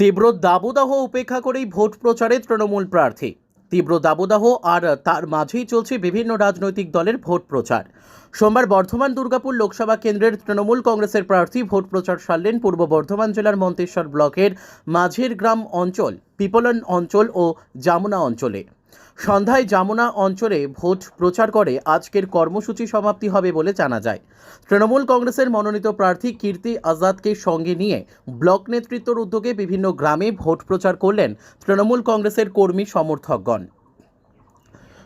তীব্র দাবদাহ উপেক্ষা করেই ভোট প্রচারে তৃণমূল প্রার্থী। তীব্র দাবদাহ আর তার মাঝেই চলছে বিভিন্ন রাজনৈতিক দলের ভোট প্রচার। সোমবার বর্ধমান দুর্গাপুর লোকসভা কেন্দ্রের তৃণমূল কংগ্রেসের প্রার্থী ভোট প্রচার সারলেন পূর্ব বর্ধমান জেলার মন্তেশ্বর ব্লকের মাঝের গ্রাম অঞ্চল, পিপলন অঞ্চল ও জামুনা অঞ্চলে। সন্ধ্যায় জামুনা অঞ্চলে ভোট প্রচার করে আজকের কর্মসূচি সমাপ্তি হবে বলে জানা যায়। তৃণমূল কংগ্রেসের মনোনীত প্রার্থী কীর্তি আজাদকে সঙ্গে নিয়ে ব্লক নেতৃত্বর উদ্যোগে বিভিন্ন গ্রামে ভোট প্রচার করলেন তৃণমূল কংগ্রেসের কর্মী সমর্থকগণ।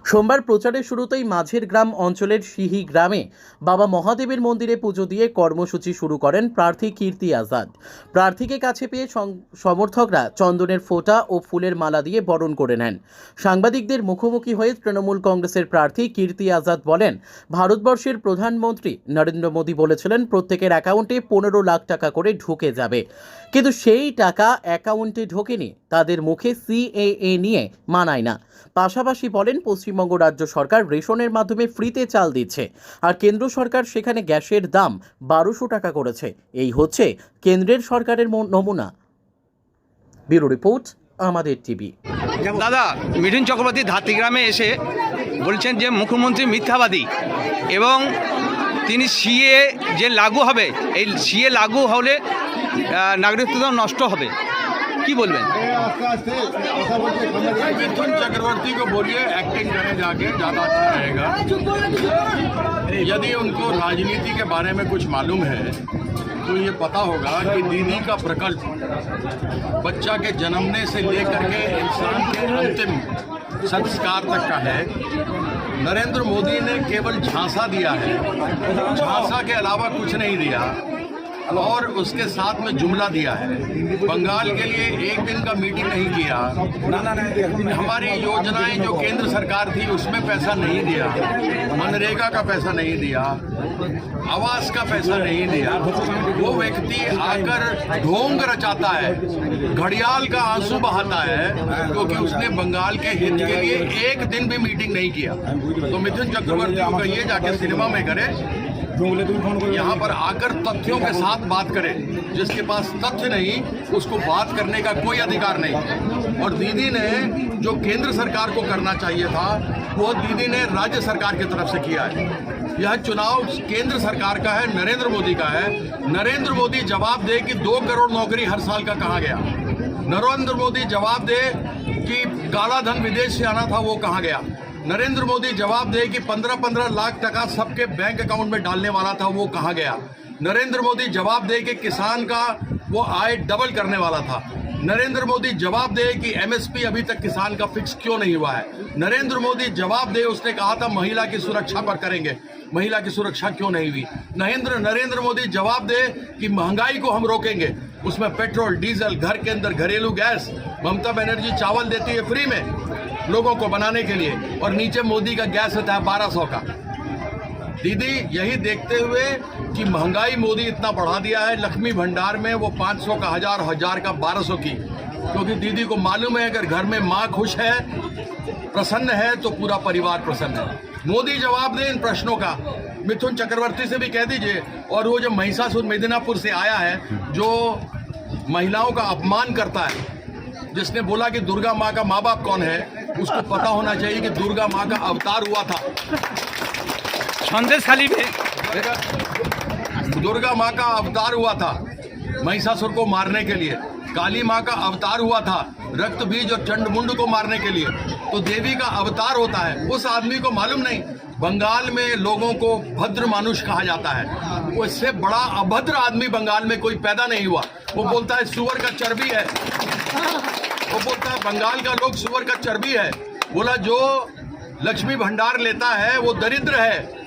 সোমবার প্রচারের শুরুতেই মাঝের গ্রাম অঞ্চলের সিহি গ্রামে বাবা মহাদেবের মন্দিরে পুজো দিয়ে কর্মসূচি শুরু করেন প্রার্থী কীর্তি আজাদ। প্রার্থীকে কাছে পেয়ে সমর্থকরা চন্দনের ফোঁটা ও ফুলের মালা দিয়ে বরণ করে নেন। সাংবাদিকদের মুখোমুখি হয়ে তৃণমূল কংগ্রেসের প্রার্থী কীর্তি আজাদ বলেন, ভারতবর্ষের প্রধানমন্ত্রী নরেন্দ্র মোদী বলেছিলেন, প্রত্যেকের অ্যাকাউন্টে পনেরো লাখ টাকা করে ঢুকে যাবে। কিন্তু সেই টাকা অ্যাকাউন্টে ঢোকেনি, তাদের মুখে সিএএ নিয়ে মানায় না। পাশাপাশি বলেন পশ্চিমবঙ্গ রাজ্য সরকার রেশনের মাধ্যমে ফ্রিতে চাল দিচ্ছে, আর কেন্দ্র সরকার সেখানে গ্যাসের দাম বারোশো টাকা করেছে। এই হচ্ছে কেন্দ্রের সরকারের নমুনা। ব্যুরো রিপোর্ট, আমাদের টিভি। দাদা, মিঠুন চক্রবর্তী ধাত্রীগ্রামে এসে বলছেন যে মুখ্যমন্ত্রী মিথ্যাবাদী এবং তিনি সিএ যে লাগু হবে, এই সিএ লাগু হলে নাগরিকত্ব নষ্ট হবে। কি বলবেন मिथुन चक्रवर्ती को बोलिए एक्टिंग करने जाके ज्यादा अच्छा रहेगा यदि उनको राजनीति के बारे में कुछ मालूम है तो ये पता होगा कि दीदी का प्रकल्प बच्चा के जन्मने से लेकर के इंसान के अंतिम संस्कार तक का है नरेंद्र मोदी ने केवल झांसा दिया है झांसा के अलावा कुछ नहीं दिया और उसके साथ में जुमला दिया है। बंगाल के लिए एक दिन का मीटिंग नहीं किया। हमारी योजनाएँ जो केंद्र सरकार थी उसमें पैसा नहीं दिया। मनरेगा का पैसा नहीं दिया। आवास का पैसा नहीं दिया। वो व्यक्ति आकर ढोंग रचाता है घड़ियाल का आँसू बहाता है क्योंकि उसने बंगाल के हित के लिए एक दिन भी मीटिंग नहीं किया। तो मिथुन चक्रवर्ती को कहिए जाके सिनेमा में करे यहाँ पर आकर तथ्यों के साथ बात करें। जिसके पास तथ्य नहीं, उसको बात करने का कोई अधिकार नहीं। और दीदी ने जो केंद्र सरकार को करना चाहिए था, वो दीदी ने राज्य सरकार की तरफ़ से किया है। यह चुनाव केंद्र सरकार का है, नरेंद्र मोदी का है। नरेंद्र मोदी जवाब दे कि दो करोड़ नौकरी हर साल का कहा गया। नरेंद्र मोदी जवाब दे कि काला धन विदेश से आना था, वो कहाँ गया? नरेंद्र मोदी जवाब दे कि 15-15 लाख टका सबके बैंक अकाउंट में डालने वाला था, वो कहाँ गया? नरेंद्र मोदी जवाब दे कि किसान का वो आय डबल करने वाला था। नरेंद्र मोदी जवाब दे कि एमएसपी अभी तक किसान का फिक्स क्यों नहीं हुआ है? नरेंद्र मोदी जवाब दे, उसने कहा था महिला की सुरक्षा पर करेंगे। महिला की सुरक्षा क्यों नहीं हुई? नरेंद्र नरेंद्र मोदी जवाब दे कि महँगाई को हम रोकेंगे। उसमें पेट्रोल, डीजल, घर के अंदर घरेलू गैस, ममता बनर्जी चावल देती है फ्री में लोगों को बनाने के लिए, और नीचे मोदी का गैस होता है बारह सौ का। दीदी, यही देखते हुए कि महँगाई मोदी इतना बढ़ा दिया है, लक्ष्मी भंडार में वो 500 का हज़ार हज़ार का 1200 की। क्योंकि दीदी को मालूम है, अगर घर में माँ खुश है, प्रसन्न है तो पूरा परिवार प्रसन्न है। मोदी जवाब दें इन प्रश्नों का। मिथुन चक्रवर्ती से भी कह दीजिए, और वो जो महिषासुर मेदिनापुर से आया है, जो महिलाओं का अपमान करता है, जिसने बोला कि दुर्गा माँ का माँ बाप कौन है, उसको पता होना चाहिए कि दुर्गा माँ का अवतार हुआ था। संजयशाली में। दुर्गा माँ का अवतार हुआ था महिषासुर को मारने के लिए। काली माँ का अवतार हुआ था रक्त बीज और चंडमुंड को मारने के लिए। तो देवी का अवतार होता है, उस आदमी को मालूम नहीं। बंगाल में लोगों को भद्र मानुष कहा जाता है। उससे बड़ा अभद्र आदमी बंगाल में कोई पैदा नहीं हुआ। वो बोलता है, सुअर का चर्बी है। वो बोलता है, बंगाल का लोग सुअर का चर्बी है। बोला, जो लक्ष्मी भंडार लेता है, वो दरिद्र है।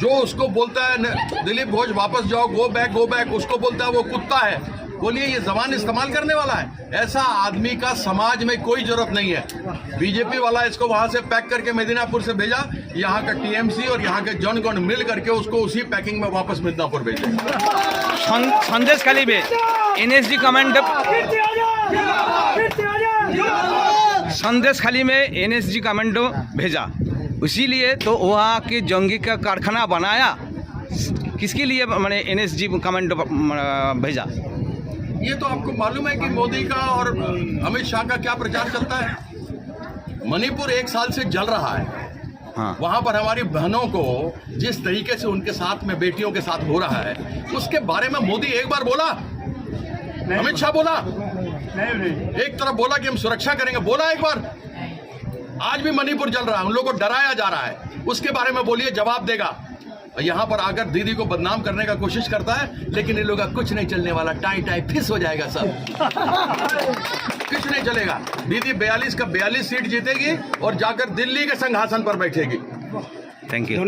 जो उसको बोलता है दिलीप घोष वापस जाओ गो बैक गो बैक उसको बोलता है, वो कुत्ता है। बोलिए, ये जबान इस्तेमाल करने वाला है? ऐसा आदमी का समाज में कोई ज़रूरत नहीं है। बीजेपी वाला इसको वहाँ से पैक करके मेदिनापुर से भेजा, यहाँ का टीएमसी और यहाँ के जनगण मिल करके उसको उसी पैकिंग में वापस मेदिनापुर भेजे। संदेश खाली भेज एनएसजी कमांड संदेश खाली में एनएसजी कमांडो भेजा। इसीलिए तो वहाँ के जंगी का कारखाना बनाया। किसके लिए मैंने एनएसजी कमांडो अ, भेजा? ये तो आपको मालूम है कि मोदी का और अमित शाह का क्या प्रचार चलता है? मणिपुर एक साल से जल रहा है। हाँ। वहाँ पर हमारी बहनों को जिस तरीके से उनके साथ में बेटियों के साथ हो रहा है उसके बारे में मोदी एक बार बोला। अमित शाह बोला। नहीं, नहीं। एक तरफ़ बोला कि हम सुरक्षा करेंगे। बोला एक बार। आज भी मणिपुर जल रहा है उन लोगों को डराया जा रहा है। उसके बारे में बोलिए, जवाब देगा। यहाँ पर आकर दीदी को बदनाम करने का कोशिश करता है, लेकिन इन लोगों का कुछ नहीं चलने वाला। टाई टाई फिस हो जाएगा सब। कुछ नहीं चलेगा। दीदी बयालीस का बयालीस सीट जीतेगी और जाकर दिल्ली के संघासन पर बैठेगी। Thank you